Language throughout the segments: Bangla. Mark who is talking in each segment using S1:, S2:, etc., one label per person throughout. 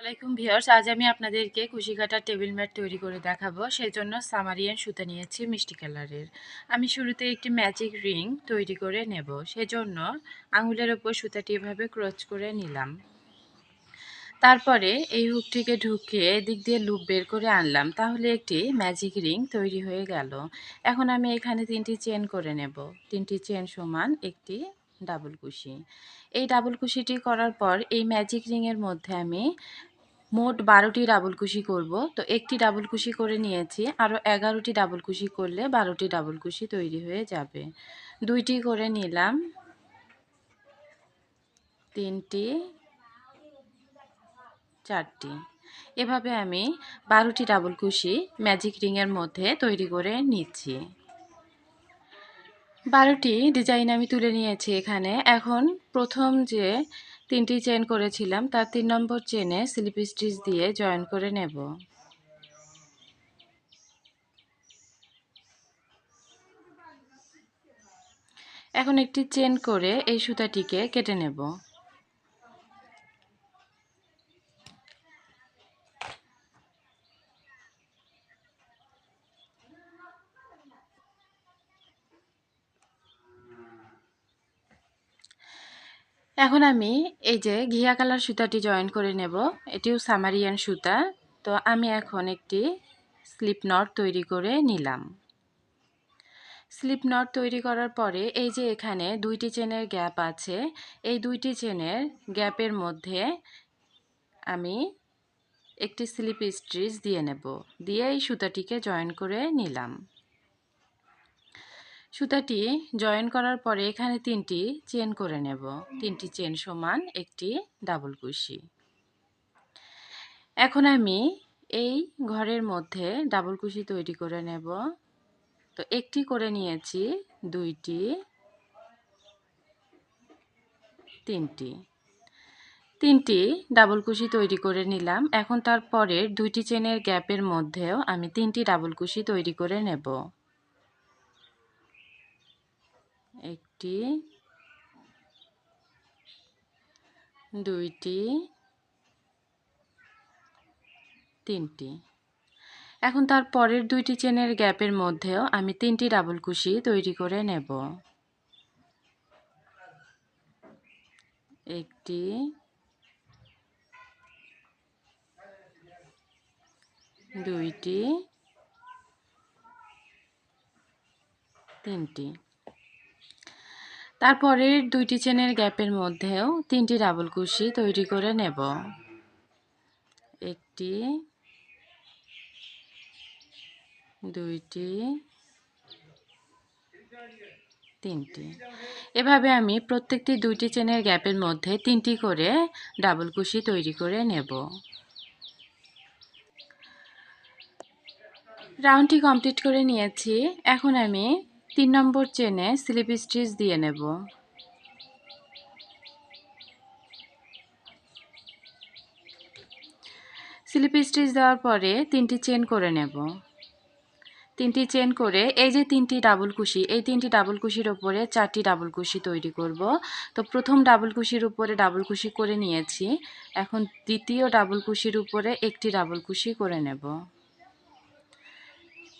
S1: ওয়ালাইকুম ভিউয়ার্স, আজ আমি আপনাদেরকে কুশি কাটার টেবিল ম্যাট তৈরি করে দেখাবো। সেই জন্য সামারিয়ান সুতা নিয়েছি মিষ্টি কালারের। আমি শুরুতে একটি ম্যাজিক রিং তৈরি করে নেব। সেজন্য আঙুলের ওপর সুতাটি এভাবে ক্রচ করে নিলাম। তারপরে এই হুকটিকে ঢুকিয়ে এদিক দিয়ে লুপ বের করে আনলাম। তাহলে একটি ম্যাজিক রিং তৈরি হয়ে গেল। এখন আমি এখানে তিনটি চেন করে নেব। তিনটি চেন সমান একটি ডাবল কুশি। এই ডাবল কুশিটি করার পর এই ম্যাজিক রিংয়ের মধ্যে আমি মোট বারোটি ডাবল কুশি করব। তো একটি ডাবল কুশি করে নিয়েছি আরও এগারোটি ডাবল কুশি করলে বারোটি ডাবল কুশি তৈরি হয়ে যাবে। দুইটি করে নিলাম। তিনটি, চারটি। এভাবে আমি বারোটি ডাবল কুশি ম্যাজিক রিংয়ের মধ্যে তৈরি করে নিচ্ছি। বারোটি ডিজাইন আমি তুলে নিয়েছি এখানে। এখন প্রথম যে তিনটি চেন করেছিলাম, তার তিন নম্বর চেনে স্লিপ স্টিচ দিয়ে জয়েন করে নেব। এখন একটি চেন করে এই সুতাটিকে কেটে নেব। এখন আমি এই যে ঘিয়া কালার সুতাটি জয়েন করে নেব। এটিও সামারিয়ান সুতা। তো আমি এখন একটি স্লিপ নট তৈরি করে নিলাম। স্লিপ নট তৈরি করার পরে এই যে এখানে দুইটি চেনের গ্যাপ আছে। এই দুইটি চেনের গ্যাপের মধ্যে আমি একটি স্লিপ স্ট্রিচ দিয়ে নেব। দিয়ে এই সুতাটিকে জয়েন করে নিলাম। সুতাটি জয়েন করার পরে এখানে তিনটি চেন করে নেব। তিনটি চেন সমান একটি ডাবল কুশি। এখন আমি এই ঘরের মধ্যে ডাবল কুশি তৈরি করে নেব। তো একটি করে নিয়েছি, দুইটি, তিনটি। তিনটি ডাবল কুশি তৈরি করে নিলাম। এখন তারপরের দুইটি চেনের গ্যাপের মধ্যেও আমি তিনটি ডাবল কুশি তৈরি করে নেব। একটি, দুইটি, তিনটি। এখন তার পরের দুইটি চেনের গ্যাপের মধ্যেও আমি তিনটি ডাবল কুশি তৈরি করে নেব। একটি, দুইটি, তিনটি। তারপরের দুইটি চেনের গ্যাপের মধ্যেও তিনটি ডাবল কুশি তৈরি করে নেব। একটি, দুইটি, তিনটি। এভাবে আমি প্রত্যেকটি দুইটি চেনের গ্যাপের মধ্যে তিনটি করে ডাবল কুশি তৈরি করে নেব। রাউন্ডটি কমপ্লিট করে নিয়েছি। এখন আমি তিন নম্বর চেনে স্লিপ স্টিচ দিয়ে নেব। স্লিপ স্টিচ দেওয়ার পরে তিনটি চেন করে নেব। তিনটি চেন করে এই যে তিনটি ডাবল কুশি, এই তিনটি ডাবল কুশির ওপরে চারটি ডাবল কুশি তৈরি করব। তো প্রথম ডাবল কুশির উপরে ডাবল কুশি করে নিয়েছি, এখন দ্বিতীয় ডাবল কুশির উপরে একটি ডাবল কুশি করে নেব।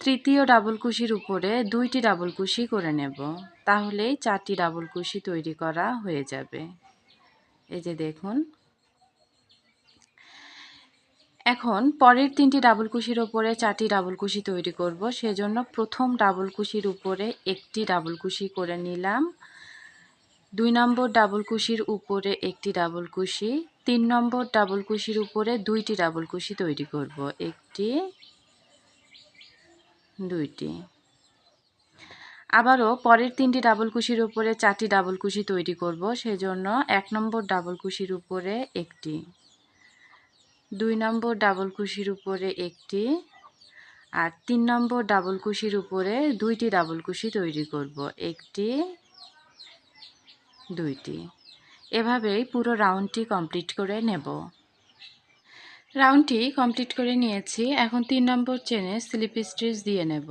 S1: তৃতীয় ডাবল কুশির উপরে দুইটি ডাবল কুশি করে নেব। তাহলেই চারটি ডাবল কুশি তৈরি করা হয়ে যাবে। এই যে দেখুন। এখন পরের তিনটি ডাবল কুশির উপরে চারটি ডাবল কুশি তৈরি করব। সেজন্য প্রথম ডাবল কুশির উপরে একটি ডাবল কুশি করে নিলাম। দুই নম্বর ডাবল কুশির উপরে একটি ডাবল কুশি তিন নম্বর ডাবল কুশির উপরে দুইটি ডাবল কুশি তৈরি করব। একটি দুইটি। আবারও পরের তিনটি ডাবল কুশির উপরে চারটি ডাবল কুশি তৈরি করব, সেজন্য এক নম্বর ডাবল কুশির উপরে একটি, দুই নম্বর ডাবল কুশির উপরে একটি, আর তিন নম্বর ডাবল কুশির উপরে দুইটি ডাবল কুশি তৈরি করব, একটি, দুইটি। এভাবেই পুরো রাউন্ডটি কমপ্লিট করে নেব। রাউন্ডটি কমপ্লিট করে নিয়েছি। এখন তিন নম্বর চেনে স্লিপ স্টিচ দিয়ে নেব।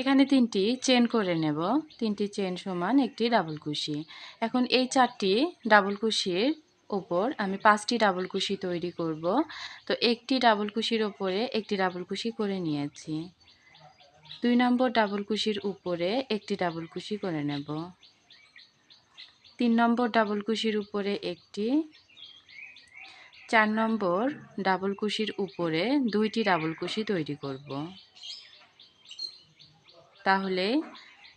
S1: এখানে তিনটি চেন করে নেব। তিনটি চেন সমান একটি ডাবল কুশি। এখন এই চারটি ডাবল কুশির ওপর আমি পাঁচটি ডাবল কুশি তৈরি করব। তো একটি ডাবল কুশির ওপরে একটি ডাবল কুশি করে নিয়েছি। দুই নম্বর ডাবল কুশির উপরে একটি ডাবল কুশি করে নেব। তিন নম্বর ডাবল কুশির উপরে একটি, চার নম্বর ডাবল কুশির উপরে দুইটি ডাবল কুশি তৈরি করব। তাহলে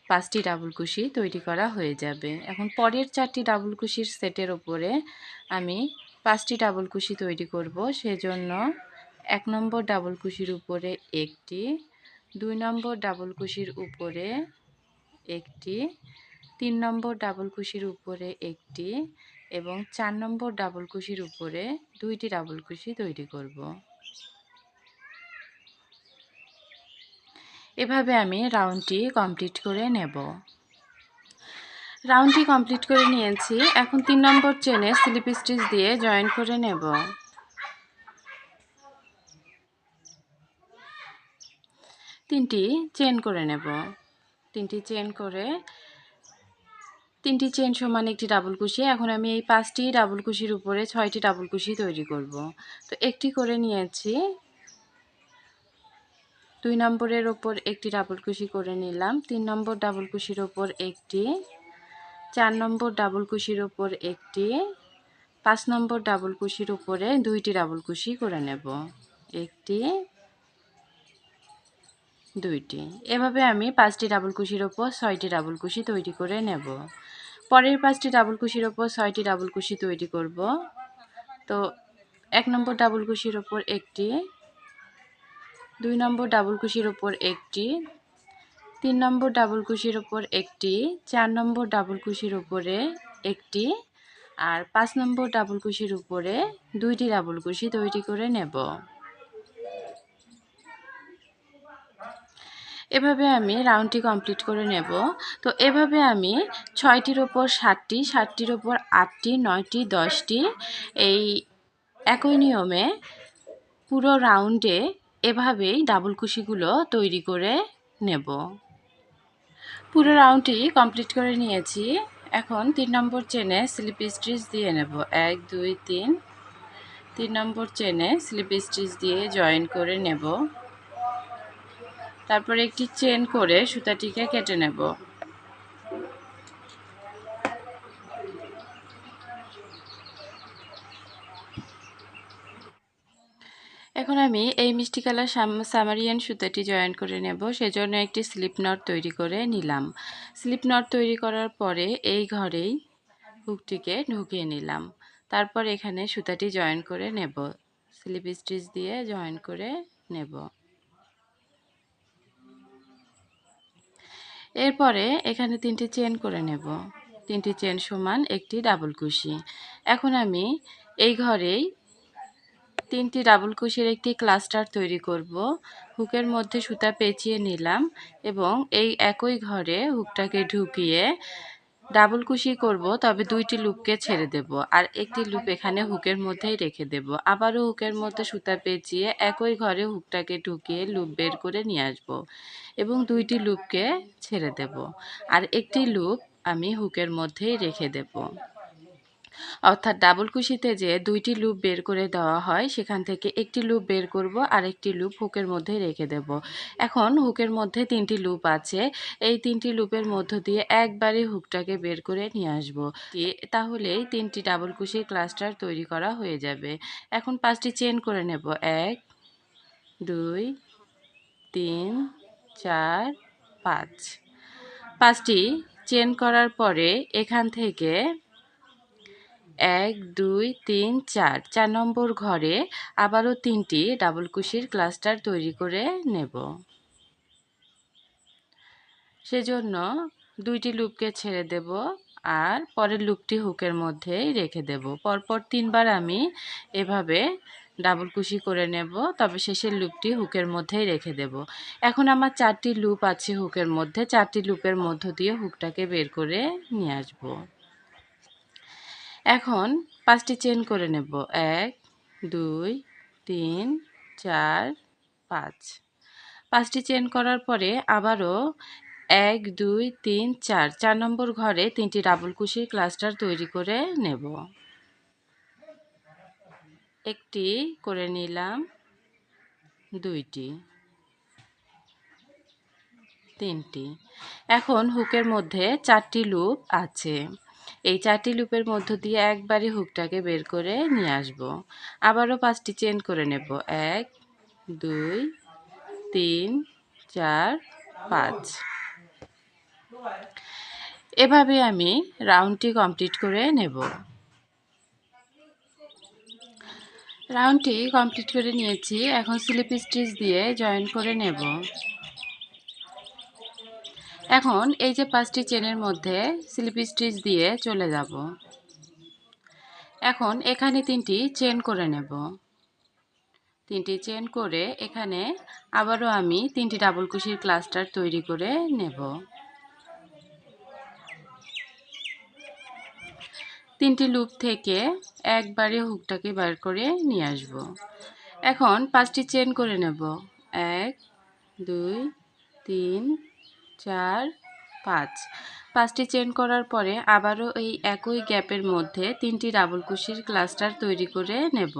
S1: পাঁচটি ডাবল কুশি তৈরি করা হয়ে যাবে। এখন পরের চারটি ডাবল কুশির সেটের ওপরে আমি পাঁচটি ডাবল কুশি তৈরি করব। সেজন্য এক নম্বর ডাবল কুশির উপরে একটি, দুই নম্বর ডাবল কুশির উপরে একটি তিন নম্বর ডাবল কুশির উপরে একটি এবং চার নম্বর ডাবল কুশির উপরে দুইটি ডাবল কুশি তৈরি করব। এভাবে আমি রাউন্ডটি কমপ্লিট করে নেব। রাউন্ডটি কমপ্লিট করে নিয়েছি। এখন তিন নম্বর চেনে স্লিপ স্টিচ দিয়ে জয়েন করে নেব। তিনটি চেন করে নেব। তিনটি চেন করে তিনটি চেন সমান একটি ডাবল কুশি। এখন আমি এই পাঁচটি ডাবল কুশির উপরে ছয়টি ডাবল কুশি তৈরি করব। তো একটি করে নিয়েছি। দুই নম্বরের ওপর একটি ডাবল কুশি করে নিলাম। তিন নম্বর ডাবল কুশির ওপর একটি। চার নম্বর ডাবল কুশির ওপর একটি। পাঁচ নম্বর ডাবল কুশির উপরে দুইটি ডাবল কুশি করে নেব। একটি, দুইটি। এভাবে আমি পাঁচটি ডাবল কুশির ওপর ছয়টি ডাবল কুশি তৈরি করে নেব। পরের পাঁচটি ডাবল কুশির ওপর ছয়টি ডাবল কুশি তৈরি করব। তো এক নম্বর ডাবল কুশির ওপর একটি, দুই নম্বর ডাবল কুশির ওপর একটি, তিন নম্বর ডাবল কুশির ওপর একটি, চার নম্বর ডাবল কুশির উপরে একটি আর পাঁচ নম্বর ডাবল কুশির উপরে দুইটি ডাবল কুশি তৈরি করে নেব। এভাবে আমি রাউন্ডটি কমপ্লিট করে নেব। তো এভাবে আমি ছয়টির ওপর সাতটি, সাতটির ওপর আটটি, নয়টি, দশটি এই একই নিয়মে পুরো রাউন্ডে এভাবেই ডাবল কুশিগুলো তৈরি করে নেব। পুরো রাউন্ডটি কমপ্লিট করে নিয়েছি। এখন তিন নম্বর চেনে স্লিপ স্টিচ দিয়ে নেব। এক, দুই, তিন। তিন নম্বর চেনে স্লিপ স্টিচ দিয়ে জয়েন করে নেব। তারপরে একটি চেন করে সুতাটিকে কেটে নেব। এখন আমি এই মিষ্টি কালার সামারিয়ান সুতাটি জয়েন করে নেব। সেজন্য একটি স্লিপ নট তৈরি করে নিলাম। স্লিপ নট তৈরি করার পরে এই ঘরেই হুকটিকে ঢুকিয়ে নিলাম। তারপর এখানে সুতাটি জয়েন করে নেব। স্লিপ স্টিচ দিয়ে জয়েন করে নেব। এরপরে এখানে তিনটি চেন করে নেব। তিনটি চেন সমান একটি ডাবল কুশি। এখন আমি এই ঘরেই তিনটি ডাবল কুশির একটি ক্লাস্টার তৈরি করব। হুকের মধ্যে সুতা পেঁচিয়ে নিলাম এবং এই একই ঘরে হুকটাকে ঢুকিয়ে ডাবল কুশি করব, তবে দুইটি লুপকে ছেড়ে দেব, আর একটি লুপ এখানে হুকের মধ্যেই রেখে দেব। আবারও হুকের মধ্যে সুতা পেঁচিয়ে একই ঘরে হুকটাকে ঢুকিয়ে লুপ বের করে নিয়ে আসব এবং দুইটি লুপকে ছেড়ে দেব, আর একটি লুপ আমি হুকের মধ্যেই রেখে দেব। অর্থাৎ ডাবল কুশিতে যে দুইটি লুপ বের করে দেওয়া হয়, সেখান থেকে একটি লুপ বের করব আর একটি লুপ হুকের মধ্যে রেখে দেব। এখন হুকের মধ্যে তিনটি লুপ আছে। এই তিনটি লুপের মধ্য দিয়ে একবারে হুকটাকে বের করে নিয়ে আসব। তাহলেই তিনটি ডাবল কুশির ক্লাস্টার তৈরি করা হয়ে যাবে। এখন পাঁচটি চেন করে নেব। এক, দুই, তিন, চার, পাঁচ। পাঁচটি চেন করার পরে এখান থেকে এক, দুই, তিন, চার। চার নম্বর ঘরে আবারও তিনটি ডাবল কুশির ক্লাস্টার তৈরি করে নেব। সেজন্য দুইটি লুপকে ছেড়ে দেব আর পরের লুপটি হুকের মধ্যেই রেখে দেব। পরপর তিনবার আমি এভাবে ডাবল কুশি করে নেব, তবে শেষের লুপটি হুকের মধ্যেই রেখে দেব। এখন আমার চারটি লুপ আছে হুকের মধ্যে, চারটি লুপের মধ্য দিয়ে হুকটাকে বের করে নিয়ে আসব। এখন পাঁচটি চেন করে নেব। এক, দুই, তিন, চার, পাঁচ। পাঁচটি চেন করার পরে আবারও এক, দুই, তিন, চার। চার নম্বর ঘরে তিনটি ডাবল কুশির ক্লাস্টার তৈরি করে নেব। একটি করে নিলাম, দুইটি, তিনটি। এখন হুকের মধ্যে চারটি লুপ আছে। এই চারটি লুপের মধ্য দিয়ে একবারই হুকটাকে বের করে নিয়ে আসব। আবারও পাঁচটি চেন করে নেব। এক, দুই, তিন, চার, পাঁচ। এভাবে আমি রাউন্ডটি কমপ্লিট করে নেব। রাউন্ডটি কমপ্লিট করে নিয়েছি। এখন স্লিপ স্টিচ দিয়ে জয়েন করে নেব। এখন এই যে পাঁচটি চেনের মধ্যে স্লিপ স্টিচ দিয়ে চলে যাব। এখন এখানে তিনটি চেন করে নেব। তিনটি চেন করে এখানে আবারও আমি তিনটি ডাবল কুশির ক্লাস্টার তৈরি করে নেব। তিনটি লুপ থেকে একবারে হুকটাকে বার করে নিয়ে আসব। এখন পাঁচটি চেন করে নেব। এক, দুই, তিন চার, পাঁচ। পাঁচটি চেন করার পরে আবারও এই একই গ্যাপের মধ্যে তিনটি ডাবল কুশির ক্লাস্টার তৈরি করে নেব।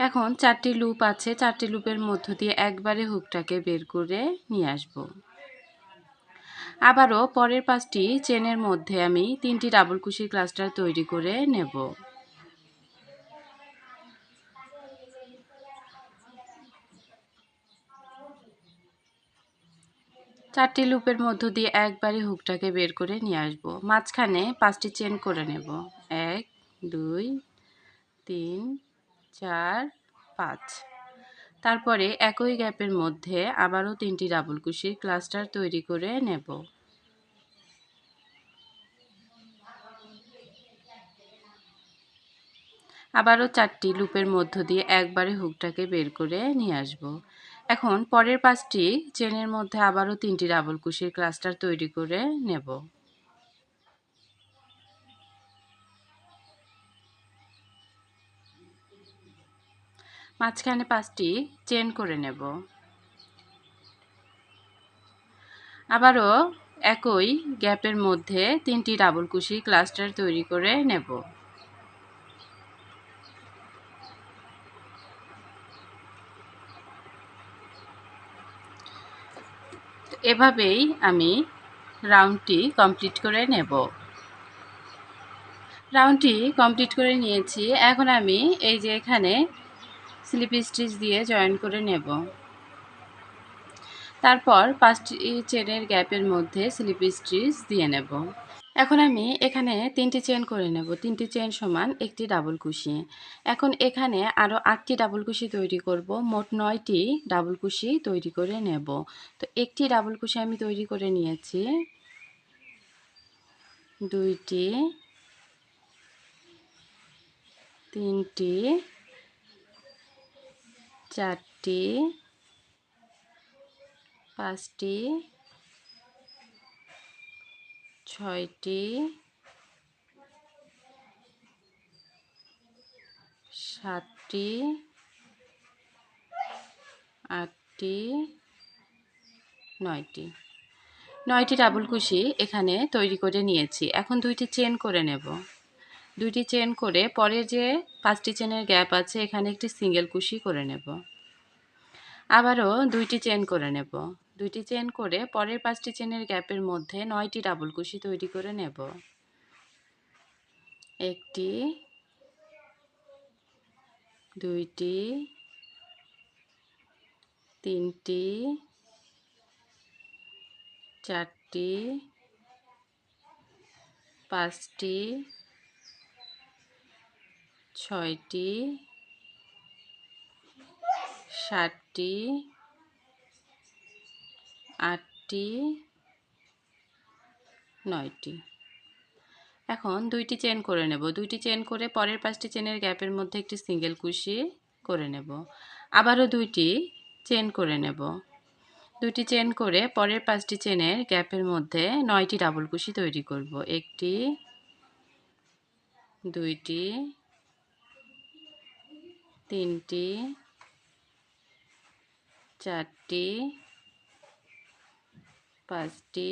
S1: এখন চারটি লুপ আছে, চারটি লুপের মধ্য দিয়ে একবারে হুকটাকে বের করে নিয়ে আসব। আবারও পরের পাঁচটি চেনের মধ্যে আমি তিনটি ডাবল কুশির ক্লাস্টার তৈরি করে নেব। চারটি লুপের মধ্য দিয়ে একবারে হুকটাকে বের করে নিয়ে আসব। মাঝখানে পাঁচটি চেন করে নেব। এক, দুই, তিন, চার, পাঁচ। তারপরে একই গ্যাপের মধ্যে আবারও তিনটি ডাবল কুশি ক্লাস্টার তৈরি করে নেব। আবারও চারটি লুপের মধ্য দিয়ে একবারে হুকটাকে বের করে নিয়ে আসব। এখন পরের পাঁচটি চেনের মধ্যে আবারও তিনটি ডাবল কুশির ক্লাস্টার তৈরি করে নেব। মাঝখানে পাঁচটি চেন করে নেব। আবারও একই গ্যাপের মধ্যে তিনটি ডাবল কুশি ক্লাস্টার তৈরি করে নেব। এভাবেই আমি রাউন্ডটি কমপ্লিট করে নেব। রাউন্ডটি কমপ্লিট করে নিয়েছি। এখন আমি এই যে এখানে স্লিপ স্টিচ দিয়ে জয়েন করে নেব। তারপর পাঁচটি চেনের গ্যাপের মধ্যে স্লিপ স্টিচ দিয়ে নেব। এখন আমি এখানে তিনটি চেন করে নেব। তিনটি চেন সমান একটি ডাবল কুশি। এখন এখানে আরও আটটি ডাবল কুশি তৈরি করব। মোট নয়টি ডাবল কুশি তৈরি করে নেব। তো একটি ডাবল কুশি আমি তৈরি করে নিয়েছি। দুইটি, তিনটি, চারটি, পাঁচটি ছয়টি। সাতটি। আটটি। নয়টি। নয়টি ডাবল কুশি এখানে তৈরি করে নিয়েছি। এখন দুইটি চেন করে নেব। দুইটি চেন করে পরে যে পাঁচটি চেনের গ্যাপ আছে, এখানে একটি সিঙ্গেল কুশি করে নেব। আবারও দুইটি চেন করে নেব। দুইটি চেন করে পরের পাঁচটি চেনের গ্যাপের মধ্যে নয়টি ডাবল কুশি তৈরি করে নেব। একটি, দুইটি, তিনটি, চারটি, পাঁচটি, ছয়টি, সাতটি আটটি, নয়টি। এখন দুইটি চেন করে নেব। দুইটি চেন করে পরের পাঁচটি চেনের গ্যাপের মধ্যে একটি সিঙ্গেল কুশি করে নেব। আবারও দুইটি চেন করে নেব। দুটি চেন করে পরের পাঁচটি চেনের গ্যাপের মধ্যে নয়টি ডাবল কুশি তৈরি করব। একটি, দুইটি, তিনটি, চারটি পাঁচটি,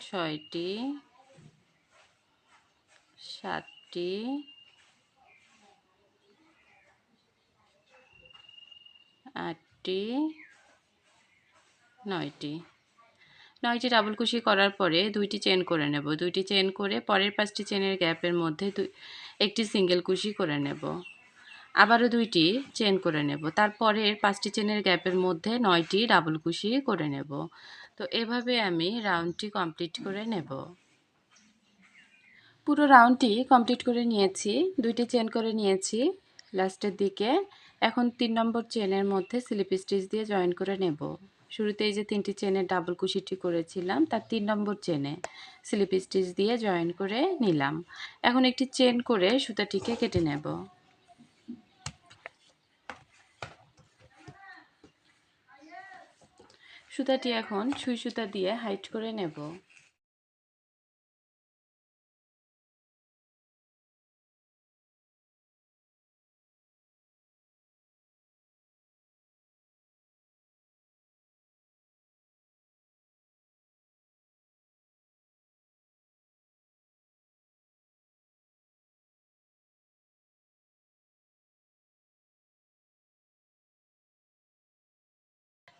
S1: ছয়টি, সাতটি, আটটি, নয়টি। নয়টি ডাবল কুশি করার পরে দুইটি চেন করে নেব। দুইটি চেন করে পরের পাঁচটি চেনের গ্যাপের মধ্যে একটি সিঙ্গেল কুশি করে নেব। আবারও দুইটি চেন করে নেব। তারপরের পাঁচটি চেনের গ্যাপের মধ্যে নয়টি ডাবল কুশি করে নেব। তো এভাবে আমি রাউন্ডটি কমপ্লিট করে নেব। পুরো রাউন্ডটি কমপ্লিট করে নিয়েছি, দুইটি চেন করে নিয়েছি লাস্টের দিকে। এখন তিন নম্বর চেনের মধ্যে স্লিপ স্টিচ দিয়ে জয়েন করে নেব। শুরুতে এই যে তিনটি চেনের ডাবল কুশিটি করেছিলাম, তার তিন নম্বর চেনে স্লিপ স্টিচ দিয়ে জয়েন করে নিলাম। এখন একটি চেন করে সুতাটিকে কেটে নেব। সুতাটি এখন সুই সুতা দিয়ে হাইট করে নেব।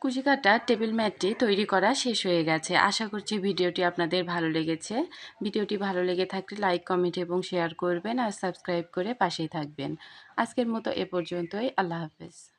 S1: কুচি কাটা টেবিল ম্যাটটি তৈরি করা শেষ হয়ে গেছে। আশা করছি ভিডিওটি আপনাদের ভালো লেগেছে। ভিডিওটি ভালো লেগে থাকলে লাইক, কমেন্ট এবং শেয়ার করবেন আর সাবস্ক্রাইব করে পাশেই থাকবেন। আজকের মতো এ পর্যন্তই। আল্লাহ হাফেজ।